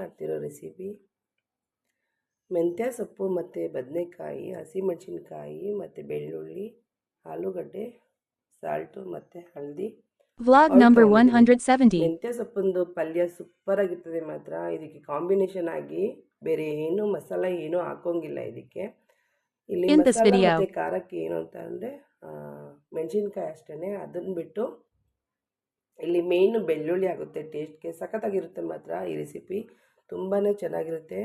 ಮಾಡ್ತಿರೋ ರೆಸಿಪಿ? ಮೆಂತ್ಯ ಸೊಪ್ಪು ಮತ್ತು ಬದನೆಕಾಯಿ ಹಸಿಮೆಣಸಿನ್ಕಾಯಿ ಮತ್ತು ಬೆಳ್ಳುಳ್ಳಿ ಆಲೂಗಡ್ಡೆ ಸಾಲ್ಟು ಮತ್ತು ಹಳದಿ vlog number one hundred seventy ಮೆಂತ್ಯ ಸೊಪ್ಪೊಂದು ಪಲ್ಯ ಸೂಪರ್ ಆಗಿರ್ತದೆ ಮಾತ್ರ. ಇದಕ್ಕೆ ಕಾಂಬಿನೇಷನ್ ಆಗಿ ಬೇರೆ ಏನು ಮಸಾಲ ಏನೂ ಹಾಕೋಂಗಿಲ್ಲ ಇದಕ್ಕೆ. ಇಲ್ಲಿ ಮಸಾಲ. ಮತ್ತೆ ಖಾರಕ್ಕೆ ಏನು ಅಂತ ಅಂದರೆ ಮೆಣಸಿನ್ಕಾಯಿ ಅಷ್ಟೇ ಅದನ್ನು ಬಿಟ್ಟು ಇಲ್ಲಿ ಮೇಯ್ನು ಬೆಳ್ಳುಳ್ಳಿ ಆಗುತ್ತೆ. ಟೇಸ್ಟ್ಗೆ ಸಖತ್ತಾಗಿರುತ್ತೆ ಮಾತ್ರ ಈ ರೆಸಿಪಿ ತುಂಬಾ ಚೆನ್ನಾಗಿರುತ್ತೆ.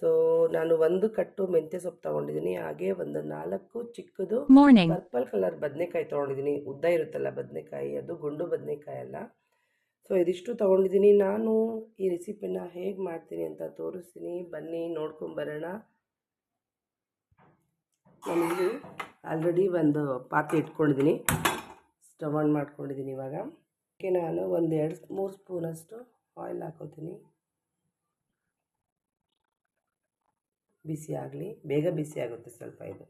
ಸೊ ನಾನು ಒಂದು ಕಟ್ಟು ಮೆಂತ್ಯ ಸೊಪ್ಪು ತಗೊಂಡಿದ್ದೀನಿ. ಹಾಗೆ ಒಂದು ನಾಲ್ಕು ಚಿಕ್ಕದು. ಪರ್ಪಲ್ ಕಲರ್ ಬದನೆಕಾಯಿ ತೊಗೊಂಡಿದ್ದೀನಿ. ಉದ್ದ ಇರುತ್ತಲ್ಲ ಬದನೆಕಾಯಿ ಅದು ಗುಂಡು ಬದನೆಕಾಯಿ ಅಲ್ಲ. ಸೊ ಇದಿಷ್ಟು ತೊಗೊಂಡಿದ್ದೀನಿ. ನಾನು ಈ ರೆಸಿಪಿನ ಹೇಗೆ ಮಾಡ್ತೀನಿ ಅಂತ ತೋರಿಸ್ತೀನಿ. ಬನ್ನಿ ನೋಡ್ಕೊಂಬರೋಣ ನಾನಿಲ್ಲಿ ಆಲ್ರೆಡಿ ಒಂದು ಪಾತ್ರೆ ಇಟ್ಕೊಂಡಿದ್ದೀನಿ. ಸ್ಟವ್ ಆನ್ ಮಾಡ್ಕೊಂಡಿದ್ದೀನಿ ಇವಾಗ. ನಾನು ಒಂದು ಎರಡು ಮೂರು ಸ್ಪೂನಷ್ಟು ಆಯಿಲ್ ಹಾಕೋತೀನಿ. ಬಿಸಿ ಆಗಲಿ, ಬೇಗ ಬಿಸಿ ಆಗುತ್ತೆ ಸ್ವಲ್ಪ ಇದು.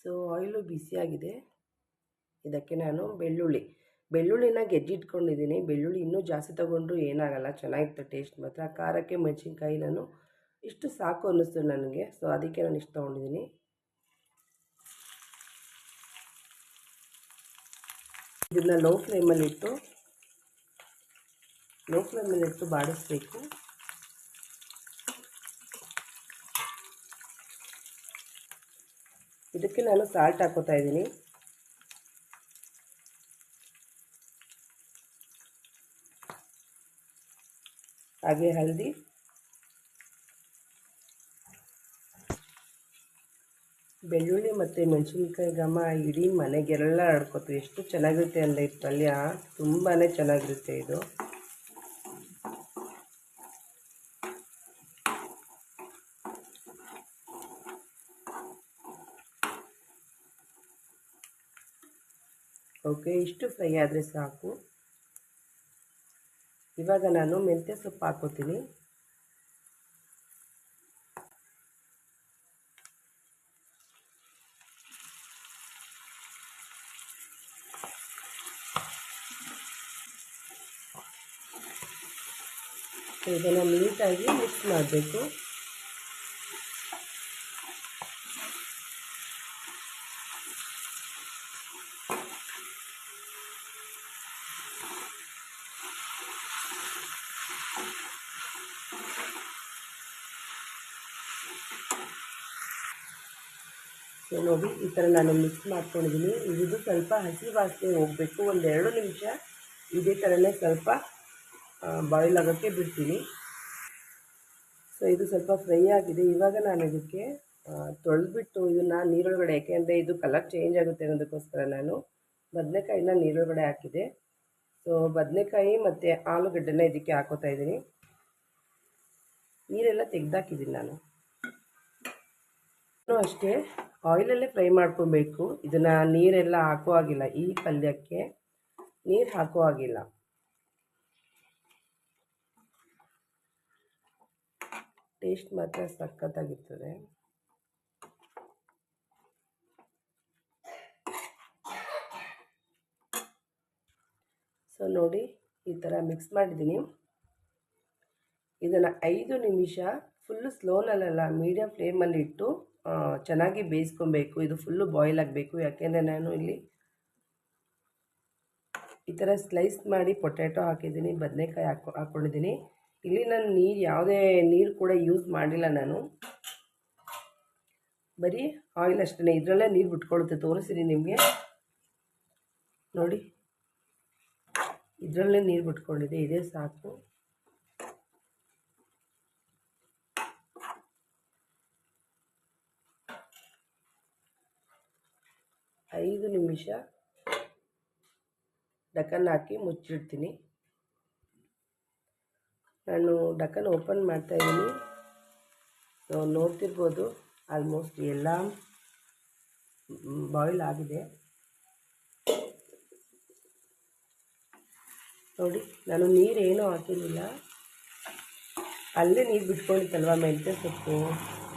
ಸೊ ಆಯಿಲು ಬಿಸಿಯಾಗಿದೆ ಇದಕ್ಕೆ ನಾನು ಬೆಳ್ಳುಳ್ಳಿ. ಬೆಳ್ಳುಳ್ಳಿನ ಗೆಜ್ಜಿಟ್ಕೊಂಡಿದ್ದೀನಿ. ಬೆಳ್ಳುಳ್ಳಿ ಇನ್ನೂ ಜಾಸ್ತಿ ತೊಗೊಂಡ್ರು ಏನಾಗಲ್ಲ, ಚೆನ್ನಾಗಿರುತ್ತೆ ಟೇಸ್ಟ್ ಮಾತ್ರ. ಖಾರಕ್ಕೆ ಮೆಣಸಿನ್ಕಾಯಿ ನಾನು ಇಷ್ಟು ಸಾಕು ಅನ್ನಿಸ್ತು ನನಗೆ. ಸೊ ಅದಕ್ಕೆ ನಾನು ಇಷ್ಟು ತೊಗೊಂಡಿದ್ದೀನಿ. ಇದನ್ನು ಲೋ ಫ್ಲೇಮಲ್ಲಿಟ್ಟು ಲೋ ಫ್ಲೇಮಲ್ಲಿಟ್ಟು ಬಾಡಿಸ್ಬೇಕು. ಇದಕ್ಕೆ ನಾನು ಸಾಲ್ಟ್ ಹಾಕೋತಾ ಇದ್ದೀನಿ. ಹಾಗೆ ಹಳದಿ ಬೆಳ್ಳುಳ್ಳಿ ಮತ್ತು ಮೆಣಸಿನ್ಕಾಯಿ ಘಮ ಇಡೀ ಮನೆಗೆಲ್ಲ ಆಡ್ಕೊತೀವಿ. ಎಷ್ಟು ಚೆನ್ನಾಗಿರುತ್ತೆ ಅಂದರೆ ಈ ಪಲ್ಯ. ತುಂಬಾ ಚೆನ್ನಾಗಿರುತ್ತೆ ಇದು. ಓಕೆ ಇಷ್ಟು ಫ್ರೈ ಆದರೆ ಸಾಕು. ಇವಾಗ ನಾನು ಮೆಂತ್ಯ ಸೊಪ್ಪು ಹಾಕೋತೀನಿ ಇದನ್ನು ನೀಟಾಗಿ ಮಿಕ್ಸ್ ಮಾಡಬೇಕು. ಸೊ ನೋಡಿ, ಈ ಥರ ನಾನು ಮಿಕ್ಸ್ ಮಾಡ್ಕೊಂಡಿದ್ದೀನಿ ಇದು ಸ್ವಲ್ಪ ಹಸಿ ವಾಸನೆ ಹೋಗಬೇಕು, ಒಂದೆರಡು ನಿಮಿಷ. ಇದೇ ಥರನೇ ಸ್ವಲ್ಪ ಬಾಯ್ಲ್ ಆಗೋಕ್ಕೆ ಬಿಡ್ತೀನಿ. ಸೊ ಇದು ಸ್ವಲ್ಪ ಫ್ರೈ ಆಗಿದೆ. ಇವಾಗ ನಾನು ಇದಕ್ಕೆ ತೊಳೆದ್ಬಿಟ್ಟು ಇದನ್ನು ನೀರೊಳಗಡೆ, ಯಾಕೆಂದರೆ ಇದು ಕಲರ್ ಚೇಂಜ್ ಆಗುತ್ತೆ ಅನ್ನೋದಕ್ಕೋಸ್ಕರ ನಾನು ಬದನೆಕಾಯಿನ ನೀರೊಳಗಡೆ ಹಾಕಿದೆ. ಸೊ ಬದನೆಕಾಯಿ ಮತ್ತು ಆಲೂಗಡ್ಡೆನ ಇದಕ್ಕೆ ಹಾಕೋತಾ ಇದ್ದೀನಿ. ನೀರೆಲ್ಲ ತೆಗ್ದಾಕಿದ್ದೀನಿ ನಾನು. ಅಷ್ಟೇ. ಆಯಿಲಲ್ಲೇ ಫ್ರೈ ಮಾಡ್ಕೊಬೇಕು. ಇದನ್ನು ನೀರೆಲ್ಲ ಹಾಕೋ ಹಾಗಿಲ್ಲ. ಈ ಪಲ್ಯಕ್ಕೆ ನೀರು ಹಾಕೋ ಹಾಗಿಲ್ಲ. ಟೇಸ್ಟ್ ಮಾತ್ರ ಸಖತ್ತಾಗಿರ್ತದೆ. ಸೊ, ನೋಡಿ, ಈ ಥರ ಮಿಕ್ಸ್ ಮಾಡಿದ್ದೀನಿ. ಇದನ್ನು ಐದು ನಿಮಿಷ ಫುಲ್ಲು ಸ್ಲೋನಲ್ಲೆಲ್ಲ ಮೀಡಿಯಮ್ ಫ್ಲೇಮಲ್ಲಿ ಇಟ್ಟು ಚೆನ್ನಾಗಿ ಬೇಯಿಸ್ಕೊಬೇಕು. ಇದು ಫುಲ್ಲು ಬಾಯ್ಲ್ ಆಗಬೇಕು. ಯಾಕೆಂದರೆ ನಾನು ಇಲ್ಲಿ ಈ ಥರ ಸ್ಲೈಸ್ ಮಾಡಿ ಪೊಟ್ಯಾಟೊ ಹಾಕಿದ್ದೀನಿ, ಬದನೆಕಾಯಿ ಹಾಕೊ ಹಾಕ್ಕೊಂಡಿದ್ದೀನಿ ಇಲ್ಲಿ ನಾನು ನೀರು, ಯಾವುದೇ ನೀರು ಕೂಡ ಯೂಸ್ ಮಾಡಿಲ್ಲ ನಾನು. ಬರೀ ಆಯಿಲ್ ಅಷ್ಟೇ ಇದರಲ್ಲೇ ನೀರು ಬಿಟ್ಕೊಳ್ಳುತ್ತೆ ತೋರಿಸಿರಿ ನಿಮಗೆ. ನೋಡಿ. ಇದರಲ್ಲೇ ನೀರು ಬಿಟ್ಕೊಂಡಿದೆ. ಇದೇ ಸಾಕು. ಐದು ನಿಮಿಷ ಡಕನ್ ಹಾಕಿ ಮುಚ್ಚಿಡ್ತೀನಿ. ನಾನು ಡಕನ್ ಓಪನ್ ಮಾಡ್ತಾಯಿದ್ದೀನಿ ಸೊ ನೋಡ್ತಿರ್ಬೋದು, ಆಲ್ಮೋಸ್ಟ್ ಎಲ್ಲ ಬಾಯ್ಲ್ ಆಗಿದೆ. ನೋಡಿ, ನಾನು ನೀರೇನು ಹಾಕಿರಲಿಲ್ಲ. ಅಲ್ಲೇ ನೀರು ಬಿಟ್ಕೊಂಡಿತ್ತಲ್ವ, ಮೆಂತ್ಯ ಸೊಪ್ಪು?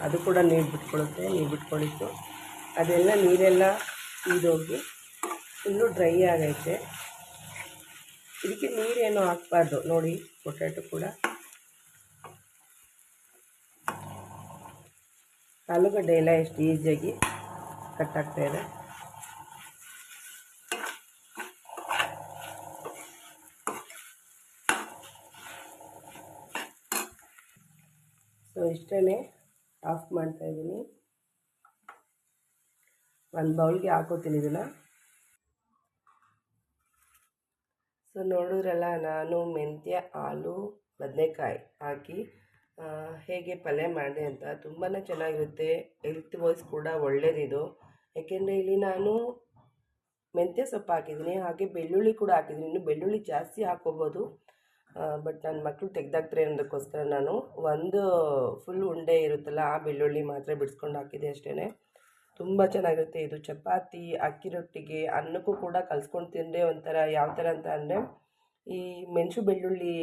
ಅದು ಕೂಡ ನೀರು ಬಿಟ್ಕೊಳ್ಳುತ್ತೆ ನೀರು ಬಿಟ್ಕೊಂಡಿತ್ತು. ಅದೆಲ್ಲ ನೀರೆಲ್ಲ ಇದೋಗಿ ಫುಲ್ಲು ಡ್ರೈ ಆಗೈತೆ. ಇದಕ್ಕೆ ನೀರೇನು ಹಾಕ್ಬಾರ್ದು. ನೋಡಿ ಪೊಟ್ಯಾಟೊ ಕೂಡ. ಆಲೂಗಡ್ಡೆ ಎಲ್ಲ ಎಷ್ಟು ಈಸಿಯಾಗಿ ಕಟ್ ಇದೆ. ಸೊ ಇಷ್ಟೇ ಆಫ್ ಮಾಡ್ತಾ ಇದ್ದೀನಿ. ಒಂದು ಬೌಲ್ಗೆ ಹಾಕೋತೀನಿ ಇದನ್ನು. ಸೊ ನೋಡಿದ್ರಲ್ಲ, ನಾನು ಮೆಂತ್ಯ ಹಾಲು ಬದನೆಕಾಯಿ ಹಾಕಿ ಹೇಗೆ ಪಲ್ಯ ಮಾಡಿದೆ ಅಂತ ತುಂಬಾ ಚೆನ್ನಾಗಿರುತ್ತೆ. ಹೆಲ್ತ್ ವೈಸ್ ಕೂಡ ಒಳ್ಳೇದಿದು ಯಾಕೆಂದರೆ ಇಲ್ಲಿ ನಾನು ಮೆಂತ್ಯ ಸೊಪ್ಪು ಹಾಕಿದ್ದೀನಿ, ಹಾಗೆ ಬೆಳ್ಳುಳ್ಳಿ ಕೂಡ ಹಾಕಿದ್ದೀನಿ. ಇನ್ನು ಬೆಳ್ಳುಳ್ಳಿ ಜಾಸ್ತಿ ಹಾಕೋಬೋದು. ಬಟ್ ನನ್ನ ಮಕ್ಕಳು ತೆಗ್ದಾಕ್ತಾರೆ ಅನ್ನೋದಕ್ಕೋಸ್ಕರ ನಾನು ಒಂದು ಫುಲ್ ಉಂಡೆ ಇರುತ್ತಲ್ಲ, ಆ ಬೆಳ್ಳುಳ್ಳಿ ಮಾತ್ರ ಬಿಡಿಸ್ಕೊಂಡು ಹಾಕಿದೆ ಅಷ್ಟೇ ತುಂಬ ಚೆನ್ನಾಗಿರುತ್ತೆ ಇದು. ಚಪಾತಿ, ಅಕ್ಕಿ ರೊಟ್ಟಿಗೆ, ಅನ್ನಕ್ಕೂ ಕೂಡ ಕಲ್ಸ್ಕೊಂಡು ತಿಂದರೆ ಒಂಥರ ಯಾವ ಥರ ಅಂತ ಅಂದರೆ, ಈ ಮೆಣಸು ಬೆಳ್ಳುಳ್ಳಿ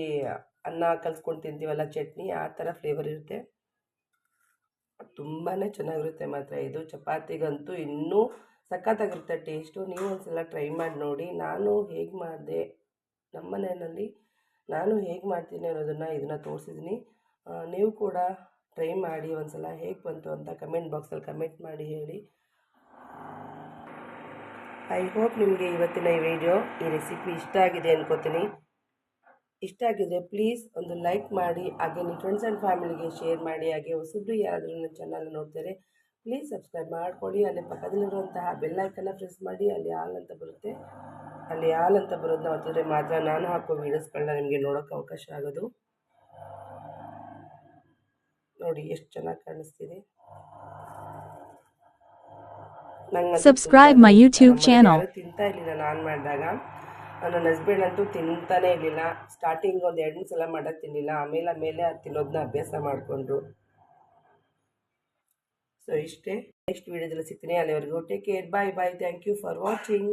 ಅನ್ನ ಕಲ್ಸ್ಕೊಂಡು ತಿಂತೀವಲ್ಲ, ಚಟ್ನಿ, ಆ ಥರ ಫ್ಲೇವರ್ ಇರುತ್ತೆ. ತುಂಬಾ ಚೆನ್ನಾಗಿರುತ್ತೆ ಮಾತ್ರ ಇದು. ಚಪಾತಿಗಂತೂ ಇನ್ನೂ ಸಖತ್ತಾಗಿರುತ್ತೆ ಟೇಸ್ಟು ನೀವು ಒಂದ್ಸಲ ಟ್ರೈ ಮಾಡಿ ನೋಡಿ. ನಾನು ಹೇಗೆ ಮಾಡಿದೆ ನಮ್ಮ ಮನೆಯಲ್ಲಿ ನಾನು ಹೇಗೆ ಮಾಡ್ತೀನಿ ಅನ್ನೋದನ್ನು ಇದನ್ನು ತೋರಿಸಿದ್ದೀನಿ ನೀವು ಕೂಡ ಟ್ರೈ ಮಾಡಿ ಒಂದ್ಸಲ ಹೇಗೆ ಬಂತು ಅಂತ ಕಮೆಂಟ್ ಬಾಕ್ಸಲ್ಲಿ ಕಮೆಂಟ್ ಮಾಡಿ ಹೇಳಿ. ಐ ಹೋಪ್ ನಿಮಗೆ ಇವತ್ತಿನ ಈ ವಿಡಿಯೋ ಈ ರೆಸಿಪಿ ಇಷ್ಟ ಆಗಿದೆ ಅನ್ಕೋತೀನಿ. ಇಷ್ಟ ಆಗಿದ್ರೆ ಪ್ಲೀಸ್ ಒಂದು ಲೈಕ್ ಮಾಡಿ, ಹಾಗೆ ನಿಮ್ಮ ಫ್ರೆಂಡ್ಸ್ ಆ್ಯಂಡ್ ಫ್ಯಾಮಿಲಿಗೆ ಶೇರ್ ಮಾಡಿ, ಹಾಗೆ ಹೊಸಬ್ರು ಯಾರಾದರೂ ನನ್ನ ಚಾನಲ್ ನೋಡ್ತಾರೆ ಪ್ಲೀಸ್ ಸಬ್ಸ್ಕ್ರೈಬ್ ಮಾಡ್ಕೊಳ್ಳಿ ಅಲ್ಲಿ ಪಕ್ಕದಲ್ಲಿರುವಂತಹ ಬೆಲ್ಲೈಕನ್ನ ಪ್ರೆಸ್ ಮಾಡಿ, ಅಲ್ಲಿ ಆಲ್ ಅಂತ ಬರುತ್ತೆ. ಅಲ್ಲಿ ಆಲ್ ಅಂತ ಬರೋದನ್ನ ಒತ್ತಿದ್ರೆ ಮಾತ್ರ ನಾನು ಹಾಕೋ ವೀಡಿಯೋಸ್ಗಳನ್ನ ನಿಮಗೆ ನೋಡೋಕ್ಕೆ ಅವಕಾಶ ಆಗೋದು. ನೋಡಿ ಎಷ್ಟು ಚೆನ್ನಾಗಿ ಕಾಣಿಸ್ತಿದೆ. Subscribe my YouTube. ಯಾರೂ ತಿಂತಾ ಇರಲಿಲ್ಲ ನಾನು ಮಾಡಿದಾಗ. ನನ್ನ ಹಸ್ಬೆಂಡ್ ಅಂತೂ ತಿಂತಾನೇ ಇರಲಿಲ್ಲ. ಸ್ಟಾರ್ಟಿಂಗ್ ಒಂದು ಎರಡು ಮೂರು ಸಲ ಮಾಡೋಕ್ಕೆ ತಿನ್ನಲಿಲ್ಲ ಆಮೇಲೆ ಆಮೇಲೆ ಅದು ತಿನ್ನೋದನ್ನ ಅಭ್ಯಾಸ ಮಾಡಿಕೊಂಡ್ರು. ಸೊ ಇಷ್ಟೇ. ನೆಕ್ಸ್ಟ್ ವೀಡಿಯೋದಲ್ಲಿ ಸಿಗ್ತೀನಿ. ಅಲ್ಲಿವರೆಗೂ take care bye bye thank you for watching